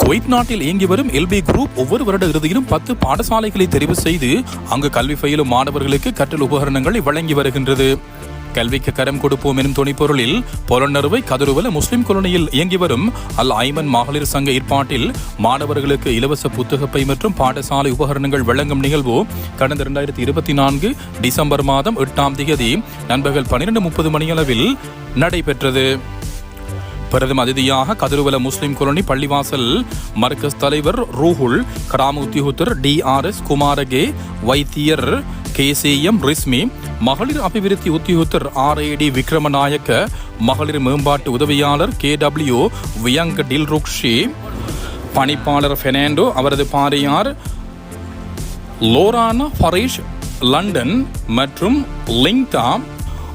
Kuwait நாட்டில் இயங்கி வரும் எல்பி குரூப் ஒவ்வொரு வருட இறுதியிலும் பத்து பாடசாலைகளை தெரிவு செய்து அங்கு கல்வி பயிலும் மாணவர்களுக்கு கற்றல் உபகரணங்களை வழங்கி வருகின்றது. கல்விக்கு கரம் கொடுப்போம் எனும் துணிப்பொருளில் பொலனறுவை கதிருவல முஸ்லிம் கொலனியில் இயங்கி வரும் அல் ஐமன் மகளிர் சங்க ஏற்பாட்டில் மாணவர்களுக்கு இலவச புத்தகப்பை மற்றும் பாடசாலை உபகரணங்கள் வழங்கும் நிகழ்வு கடந்த இரண்டாயிரத்தி இருபத்தி நான்கு டிசம்பர் மாதம் எட்டாம் தேதி நண்பகல் பனிரெண்டு முப்பது மணியளவில் நடைபெற்றது. பிரதம அதிதியாக கதிருவல முஸ்லிம் கொலனி பள்ளிவாசல் மர்க்கஸ் தலைவர் ரூஹுல் கிராம டி ஆர் எஸ் குமாரகே வைத்தியர் கேசிஎம் ரிஸ்மி மகளிர் அபிவிருத்தி உத்தியோகத்தர் ஆர் ஏ டி விக்ரமநாயக்க மகளிர் மேம்பாட்டு உதவியாளர் கே டபிள்யூ வியங்க டில்ருக்ஷி பணிப்பாளர் பெர்னாண்டோ அவரது பாரியார் லோரானா ஃபரீஷ் லண்டன் மற்றும் லிங்டா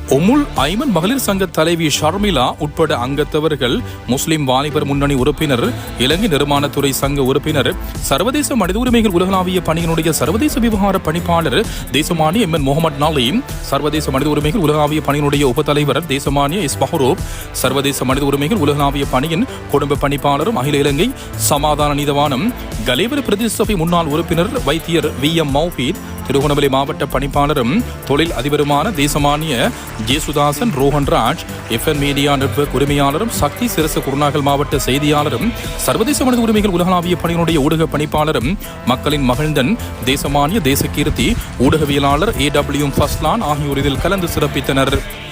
ஒமுல் ஐமன் மகளிர் சங்க தலைவி ஷர்மிளா உட்பட அங்கத்தவர்கள் முஸ்லிம் வாலிபர் முன்னணி உறுப்பினர் இலங்கை நிர்மாணத்துறை சங்க உறுப்பினர் சர்வதேச மனித உரிமைகள் உலகளாவிய பணியினுடைய சர்வதேச விவகார பணிப்பாளர் தேசமானிய எம். என். முகமது நாலீம் சர்வதேச மனித உரிமைகள் உலகளாவிய பணியினுடைய உபத்தலைவர் தேசமானிய எஸ். பஹரூப் சர்வதேச மனித உரிமைகள் உலகளாவிய பணியின் குடும்ப பணிப்பாளரும் அகில இலங்கை சமாதான நீதவானம் கலேவர பிரதேச சபை முன்னாள் உறுப்பினர் வைத்தியர் வி. எம். மௌபீத் திருகோணமலை மாவட்ட பணிப்பாளரும் தொழில் அதிபருமான Deshamanya Jesudasan Rohanraj FN media network உரிமையாளரும் சக்தி சிரச குருநாகல் மாவட்ட செய்தியாளரும் சர்வதேச மனித உரிமைகள் உலகளாவிய பணியினுடைய ஊடக பணிப்பாளரும் மக்களின் மகிழ்ந்தன் தேசமானிய தேசகீர்த்தி ஊடகவியலாளர் ஏ டபிள்யூ ஃபஸ்லான் ஆகியோர் இதில் கலந்து சிறப்பித்தனர்.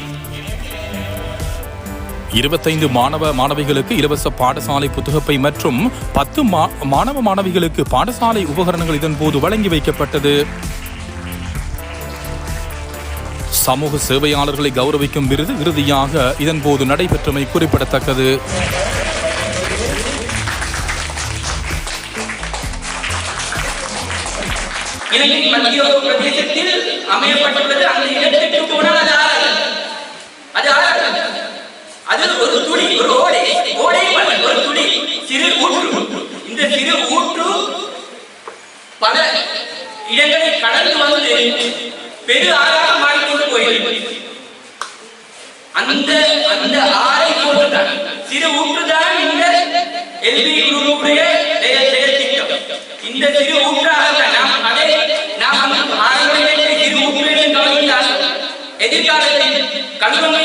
இருபத்தைந்து மாணவ மாணவிகளுக்கு இலவச பாடசாலை புத்தகப்பை மற்றும் பத்து மா- மாணவ மாணவிகளுக்கு பாடசாலை உபகரணங்கள் இதன்போது வழங்கி வைக்கப்பட்டது. சமூக சேவையாளர்களை கௌரவிக்கும் விருது இறுதியாக இதன்போது நடைபெற்றமை குறிப்பிடத்தக்கது. இலங்கை மத்திய பிரதேசத்தில் அமையப்பட்டுள்ளது. அந்த இடத்திற்கு போனால் அது ஆறாது அது ஆறாது அது ஒரு துளி ஒரு ஓடை. ஓடை ஒரு துளி. சிறு ஊற்று. இந்த சிறு ஊற்று பல இடங்களை கடந்து வந்து பெரு ஆறாக கோயில். அந்த அந்த ஆரை போட்டுதான் எதிர்காலத்தில் கல்வங்கள்